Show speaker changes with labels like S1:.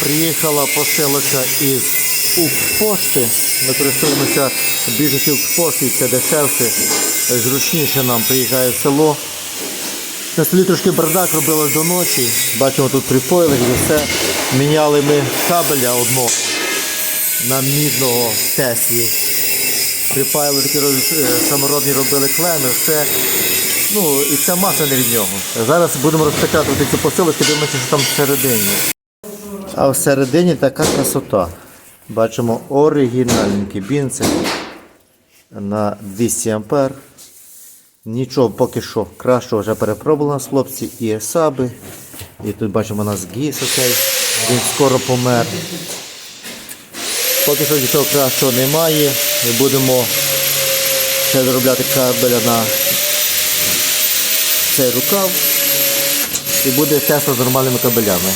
S1: Приїхала посилочка із Укрпошти. Ми користуємося більшістю Укрпошти, це дешевше, зручніше нам приїжджає в село. На селі трошки бардак робили до ночі. Бачимо тут припоїли, вже все. Міняли ми кабеля одного на мідного Теслі. Припаяли такі е, самородні робили клеми, все. Ну і ця маса не від нього. Зараз будемо розпечатувати цю посилочку, дивимося, що там всередині. А всередині така красота. Бачимо оригінальненький бінцик на 200 ампер. Нічого поки що кращого вже перепробували нас хлопці і саби. І тут бачимо у нас гіс окей. Він скоро помер. Поки що нічого кращого немає. Ми будемо ще доробляти кабеля на цей рукав. І буде тест з нормальними кабелями.